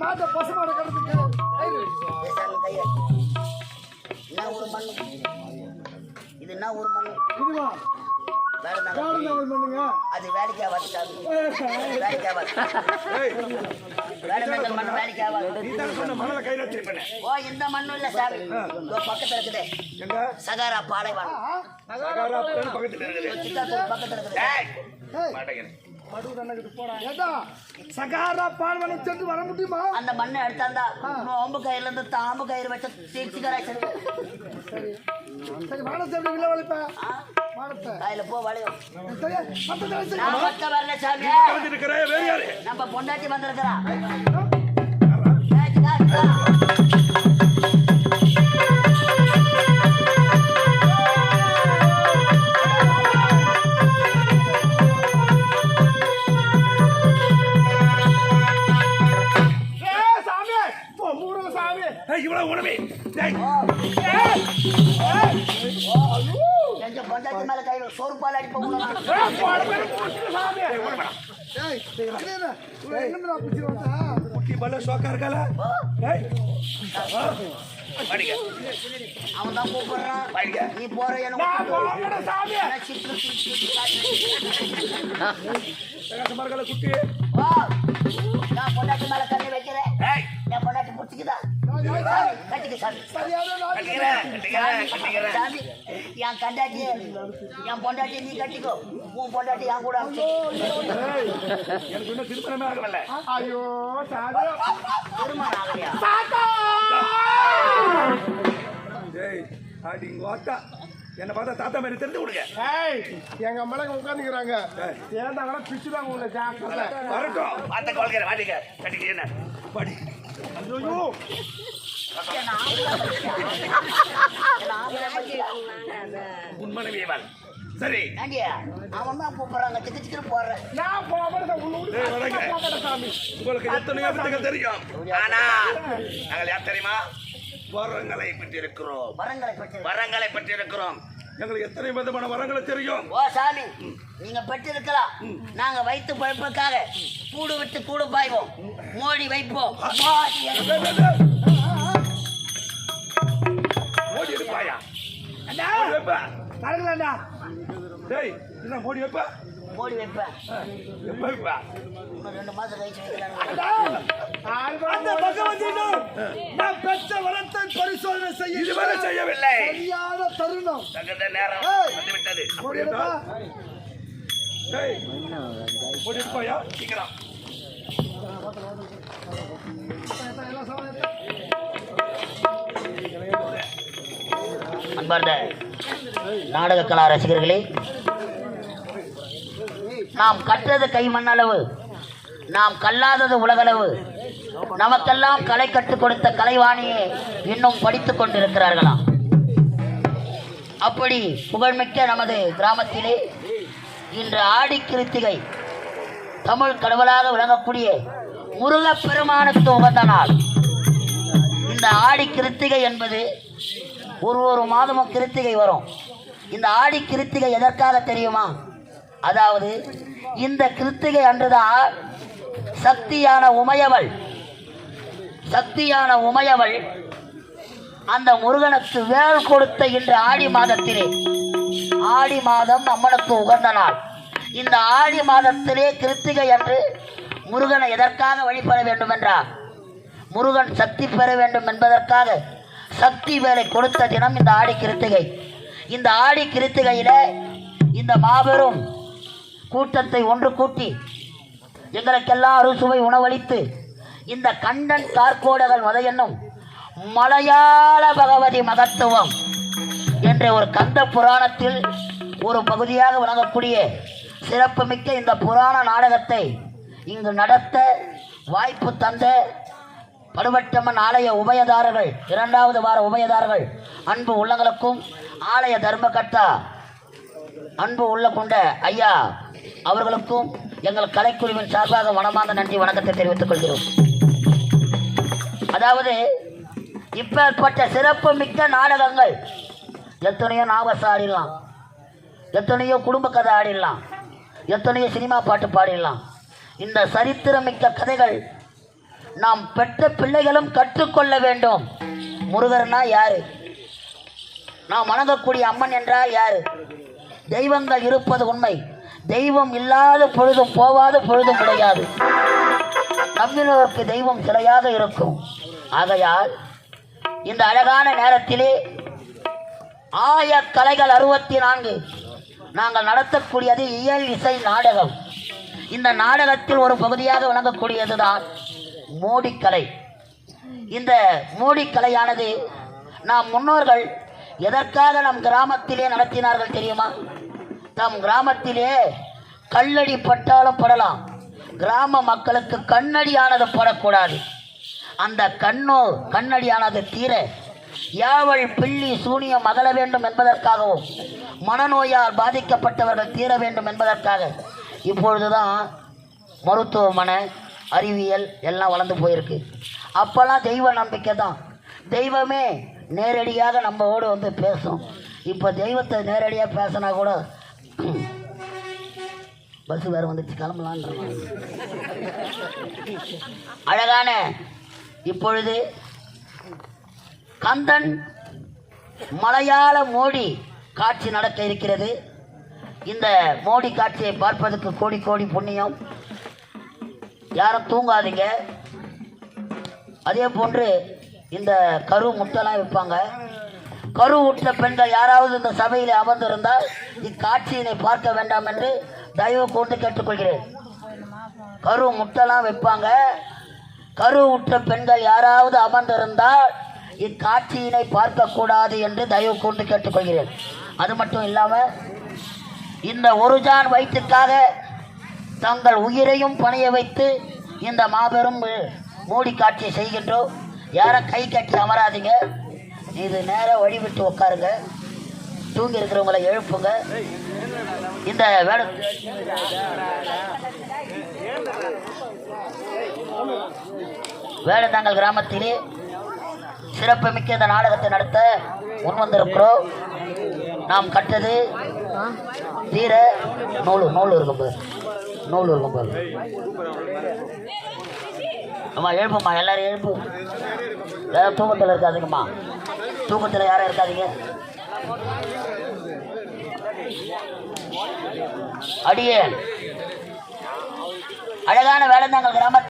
மாட்டை பசுமாடை மண்ணு இது என்ன ஒரு மண்ணு இதுவா அது வேலைக்கு சாமி வேலைக்கு மண்ணு வேலைக்கு ஓ இந்த மண்ணு இல்ல இதோ பக்கத்துல இருக்குது. சகாரா பாலைவனம் பக்கத்துல இருக்குது சகாரா பால்வனம் சென்று வர முடியுமா? அந்த மண்ணை எடுத்தாந்தா நோம்பு கயிறுல இருந்து தாம்பு கயிறு வச்ச தீர்ச்சிக்கரா சரி. சரி வானத்தை எப்படி விலை வலிப்ப? வானத்தை. கையில போ வளையும் சரியா மத்த தலை நான் மட்டும் வரல சாமி. இருக்கிற வேற யாரு? நம்ம பொண்டாட்டி வந்திருக்கிறா. என்ன ஏய் என்னடா பிடிச்சி வந்தா குட்டி பல்ல சோக்கா அவன் தான் கூப்பிடுறான் நீ போற குட்டி நான் பொண்டாட்டி மேல கண்ணை வைக்கிறேன் கட்டிக்க சாமி. சாமி என் கண்டாட்டி என் பொண்டாட்டி நீ கட்டிக்கோ. உன் பொண்டாட்டி என் கூட எனக்கு திருமணமே ஆகல. ஐயோ திருமணம் ஆகலையா? டேய் அடி கோத்தா என்ன பார்த்தா தாத்தா மாதிரி தெரிஞ்சு கொடுங்க. ஏய் எங்க அம்மால உட்காந்துக்கிறாங்க சேர்ந்தாங்கன்னா பிச்சுதாங்க உங்களை வரட்டும். பார்த்த கொள்கிறேன் வாடிங்க கட்டிக்கிறேன் பாடி. என்ன உண்மனவியவன் சரி அவன் தான் கூப்பிடுறாங்க திக்கு திக்குன்னு போடுறேன் உங்களுக்கு எத்தனையோ வித்துகள் தெரியும் ஆனா நாங்கள் யார் தெரியுமா வரங்களை பற்றி இருக்கிறோம் வரங்களை பற்றி வரங்களை பற்றி இருக்கிறோம் எங்களுக்கு எத்தனை விதமான வரங்களை தெரியும்? ஓ சாமி நீங்க பெற்று இருக்கலாம் நாங்க வைத்து பழப்புக்காக கூடு விட்டு கூடு பாய்வோம். மோடி வைப்போம். மோடி எடுப்பாயா? மோடி வைப்பா? தரங்களாண்டா டேய் என்ன மோடி வைப்பா? மோடி வைப்பேன் எப்ப ரெண்டு மாசம் கழிச்சு அந்த பகவதியிடம் நான் பெற்ற வரத்தை பரிசோதனை செய்ய இதுவரை செய்யவில்லை. சரியான தருணம். தகுந்த நேரம். வந்துவிட்டது. சீக்கிரம். அன்பார்ந்த நாடக கலா ரசிகர்களே நாம் கற்றது கை மண்ணளவு நாம் கல்லாதது உலகளவு. நமக்கெல்லாம் கலை கற்றுக் கொடுத்த கலைவாணியை இன்னும் படித்துக் கொண்டிருக்கிறார்களாம் அப்படி புகழ்மிக்க நமது கிராமத்திலே இன்று ஆடி கிருத்திகை தமிழ் கடவுளாக விளங்கக்கூடிய முருகப்பெருமானுக்கு உகந்த நாள் இந்த ஆடி கிருத்திகை என்பது ஒரு ஒரு மாதமும் கிருத்திகை வரும். இந்த ஆடி கிருத்திகை எதற்காக தெரியுமா? அதாவது இந்த கிருத்திகை அன்றுதான் சக்தியான உமையவள் சக்தியான உமையவள் அந்த முருகனுக்கு வேல் கொடுத்த இன்று ஆடி மாதத்திலே ஆடி மாதம் அம்மனுக்கு உகந்த நாள். இந்த ஆடி மாதத்திலே கிருத்திகை அன்று முருகனை எதற்காக வழிபட வேண்டும் என்றார் முருகன் சக்தி பெற வேண்டும் என்பதற்காக சக்தி வேலை கொடுத்த தினம் இந்த ஆடி கிருத்திகை. இந்த ஆடி கிருத்திகையில இந்த மாபெரும் கூட்டத்தை ஒன்று கூட்டி எங்களுக்கெல்லாம் சுவை உணவளித்து இந்த கண்டன் கார்கோடகள் மத என்னும் மலையாள பகவதி மகத்துவம் என்ற ஒரு கந்த புராணத்தில் ஒரு பகுதியாக விளங்கக்கூடிய சிறப்புமிக்க இந்த புராண நாடகத்தை இங்கு நடத்த வாய்ப்பு தந்த படுவட்டம்மன் ஆலய உபயதாரர்கள் இரண்டாவது வார உபயதாரர்கள் அன்பு உள்ளங்களுக்கும் ஆலய தர்மகர்த்தா அன்பு உள்ள கொண்ட ஐயா அவர்களுக்கும் எங்கள் கலைக்குழுவின் சார்பாக மனமார்ந்த நன்றி வணக்கத்தை தெரிவித்துக் கொள்கிறோம். அதாவது இப்பேற்பட்ட சிறப்பு மிக்க நாடகங்கள் எத்தனையோ நாவச ஆடிடலாம் எத்தனையோ குடும்ப கதை ஆடிடலாம் எத்தனையோ சினிமா பாட்டு பாடிடலாம். இந்த சரித்திரமிக்க கதைகள் நாம் பெற்ற பிள்ளைகளும் கற்றுக்கொள்ள வேண்டும். முருகர்னா யாரு? நாம் வணங்கக்கூடிய அம்மன் என்றால் யாரு? தெய்வங்கள் இருப்பது உண்மை. தெய்வம் இல்லாத பொழுதும் போவாத பொழுதும் கிடையாது. நம்மினருக்கு தெய்வம் சிலையாக இருக்கும். ஆகையால் இந்த அழகான நேரத்திலே ஆய கலைகள் அறுபத்தி நான்கு நாங்கள் நடத்தக்கூடியது இயல் இசை நாடகம். இந்த நாடகத்தில் ஒரு பகுதியாக விளங்கக்கூடியதுதான் மோடிக்கலை. இந்த மோடிக்கலையானது நாம் முன்னோர்கள் எதற்காக நம் கிராமத்திலே நடத்தினார்கள் தெரியுமா? நம் கிராமத்திலே கல்லடி பட்டாலும் படலாம். கிராம மக்களுக்கு கண்ணடியானது படக்கூடாது. அந்த கண்ணோ கண்ணடியானது தீர யாவல் பிள்ளி சூனியம் அகல வேண்டும் என்பதற்காகவும் மனநோயால் பாதிக்கப்பட்டவர்கள் தீர வேண்டும் என்பதற்காக இப்பொழுதுதான் மருத்துவமனை அறிவியல் எல்லாம் வளர்ந்து போயிருக்கு. அப்போல்லாம் தெய்வ நம்பிக்கை தான் தெய்வமே நேரடியாக நம்மோடு வந்து பேசும். இப்போ தெய்வத்தை நேரடியாக பேசினா கூட பஸ் வேறு வந்துருச்சு கிளம்பலான்ற அழகான இப்பொழுது கந்தன் மலையாள மோடி காட்சி நடக்க இருக்கிறது. இந்த மோடி காட்சியை பார்ப்பதற்கு கோடி கோடி புண்ணியம். யாரும் தூங்காதீங்க. அதே போன்று இந்த கரு முட்டைலாம் விற்பாங்க. கரு உற்ற பெண்கள் யாராவது இந்த சபையில் அமர்ந்திருந்தால் இக்காட்சியினை பார்க்க வேண்டாம் என்று தயவு கூர்ந்து கேட்டுக்கொள்கிறேன். கரு முட்டைலாம் வைப்பாங்க கரு உற்ற பெண்கள் யாராவது அமர்ந்திருந்தால் இக்காட்சியினை பார்க்கக்கூடாது என்று தயவு கூர்ந்து கேட்டுக்கொள்கிறேன். அது மட்டும் இல்லாமல் இந்த ஒரு ஜான் வயிற்றுக்காக தங்கள் உயிரையும் பணிய வைத்து இந்த மாபெரும் மூடி காட்சி செய்கின்றோம். யாரும் கை கட்டி அமராதீங்க? இது நேராக வழிவிட்டு உட்காருங்க தூங்கி இருக்கிறவங்களை எழுப்புங்க. இந்த வேட வேடந்தாங்கல் கிராமத்திலே சிறப்புமிக்க இந்த நாடகத்தை நடத்த முன்வந்திருக்கிறோம். நாம் கட்டது தீர நூல் நூல் இருக்கும் நூல் இருக்கும் அம்மா எழுப்புமா எல்லாரும் எழுப்பு. யாரும் தூக்கத்தில் இருக்காதுங்கம்மா. தூக்கத்தில் யாரும் இருக்காதீங்க. அடியே அழகான வேடந்தாங்கல் கிராமத்தில்